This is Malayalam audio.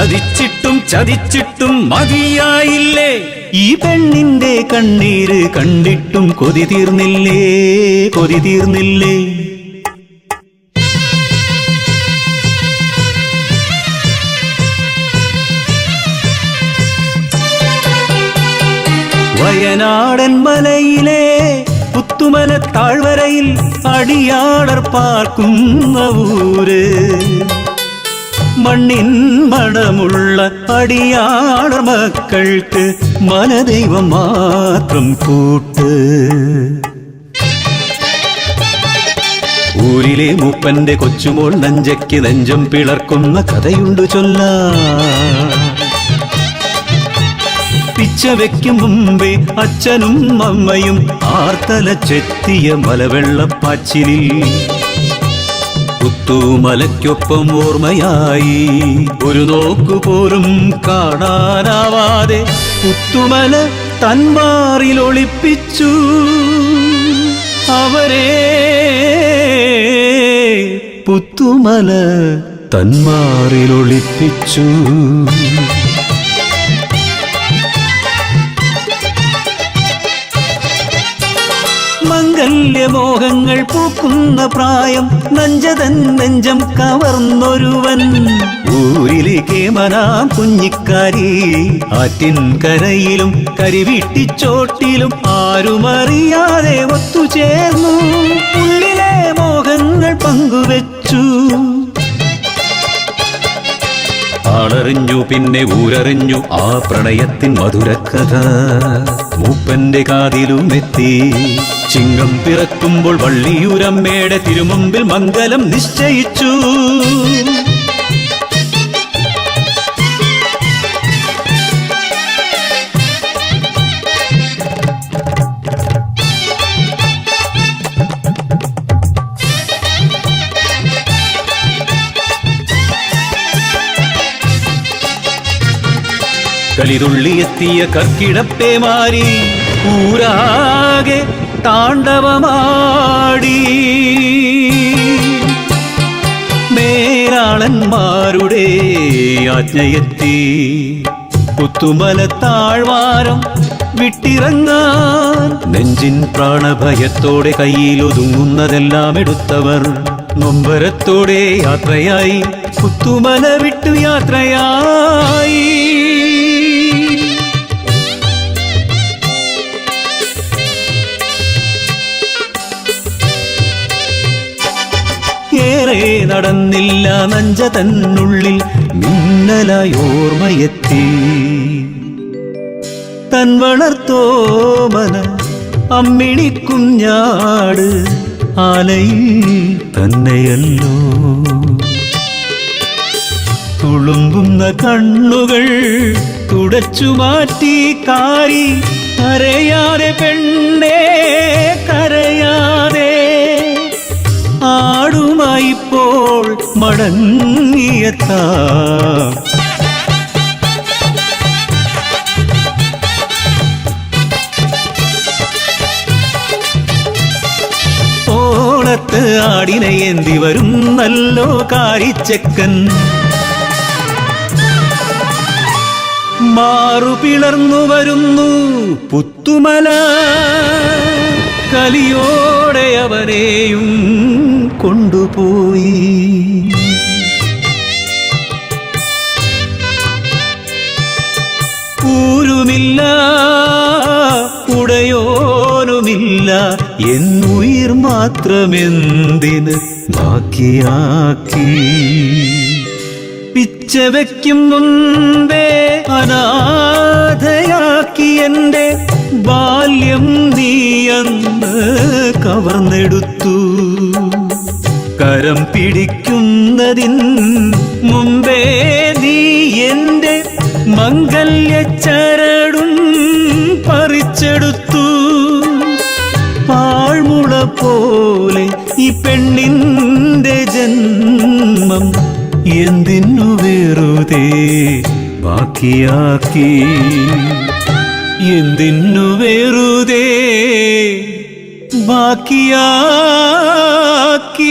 ചതിച്ചിട്ടും ചതിച്ചിട്ടും മതിയായില്ലേ? ഈ പെണ്ണിന്റെ കണ്ണീര് കണ്ടിട്ടും കൊതി തീർന്നില്ലേ? കൊതി തീർന്നില്ലേ? വയനാടൻ മലയിലെ പുത്തുമല താഴ്വരയിൽ അടിയാടർ പാർക്കുന്ന ഊര്. മണ്ണിൻ മടമുള്ള അടിയാട മക്കൾക്ക് മനദൈവം മാത്രം കൂട്ട്. ഊരിലെ മൂപ്പന്റെ കൊച്ചുമോൾ നഞ്ചയ്ക്ക് നെഞ്ചം പിളർക്കുന്ന കഥയുണ്ട് ചൊല്ല. പിച്ച വെക്കും മുമ്പേ അച്ഛനും അമ്മയും ആർത്തല ചെത്തിയ മലവെള്ളപ്പാച്ചിലിൽ. പുത്തുമലയ്ക്കൊപ്പം ഓർമ്മയായി. ഒരു നോക്കുപോലും കാണാനാവാതെ പുത്തുമല തന്മാറിൽ ഒളിപ്പിച്ചു. അവരെ പുത്തുമല തന്മാറിൽ ഒളിപ്പിച്ചു. മംഗല്യമോഹങ്ങൾ പൂക്കുന്ന പ്രായം നഞ്ചതൻ നെഞ്ചം കവർന്നൊരുവൻ. ഊരിലേക്ക് മനാം കുഞ്ഞിക്കാരി ആറ്റിൻ കരയിലും കരിവീട്ടിച്ചോട്ടിലും ആരുമറിയാതെ ഒത്തുചേർന്നു. ഉള്ളിലെ മോഹങ്ങൾ പങ്കുവെച്ചു. ആളറിഞ്ഞു പിന്നെ ഊരറിഞ്ഞു ആ പ്രണയത്തിൻ മധുരക്കഥ. മൂപ്പന്റെ കാതിലും എത്തി ചിങ്ങം പിറക്കുമ്പോൾ വള്ളിയൂരമ്മയുടെ തിരുമുമ്പിൽ മംഗലം നിശ്ചയിച്ചു. കലിതുള്ളിയെത്തിയ കർക്കിടപ്പേ മാറി ഊരാകെ താണ്ഡവമാടി. മേലാളന്മാരുടെ ആജ്ഞയെത്തി പുത്തുമല താഴ്വാരം വിട്ടിറങ്ങാൻ. നെഞ്ചിൻ പ്രാണഭയത്തോടെ കയ്യിലൊതുങ്ങുന്നതെല്ലാം എടുത്തവർ നൊമ്പരത്തോടെ യാത്രയായി പുത്തുമല വിട്ടു യാത്രയായി. നടന്നില്ല നഞ്ച തന്നുള്ളിൽ മിന്നലായി തൻ വളർത്തോമന അമ്മിണി കുഞ്ഞാട് ആലയിൽ തന്നെയല്ലോ. തുളുമ്പുന്ന കണ്ണുകൾ തുടച്ചു മാറ്റി കാരി കരയാതെ പെണ്ണേ കരയാതെ ആടുമായിപ്പോൾ മടങ്ങിയെത്താം. ഓണത്ത് ആടിനെ ഏന്തി വരും നല്ലോ കാരിച്ചക്കൻ. മാറു പിളർന്നു വരുന്നു പുത്തുമല. കലിയോടെ അവനെയും കൊണ്ടുപോയി. ഊരുമില്ല ഉടയോനുമില്ല എന്നുയിർ മാത്രമെന്തിന് ബാക്കിയാക്കി? പിച്ച വയ്ക്കും മുമ്പേ അനാഥയാക്കി എന്റെ ബാല്യം നീയന്ന് കവർന്നെടുത്തു. കരം പിടിക്കുന്നതിൻ മുമ്പേ നീ എന്റെ മംഗല്യ ചരടും പറിച്ചെടുത്തു. പാഴ്മുള പോലെ ഈ പെണ്ണിന്റെ ജന്മം എന്തിനു വെറുതെ ബാക്കിയാക്കി? എന്തിനു വെറുതെ ബാക്കിയാക്കി?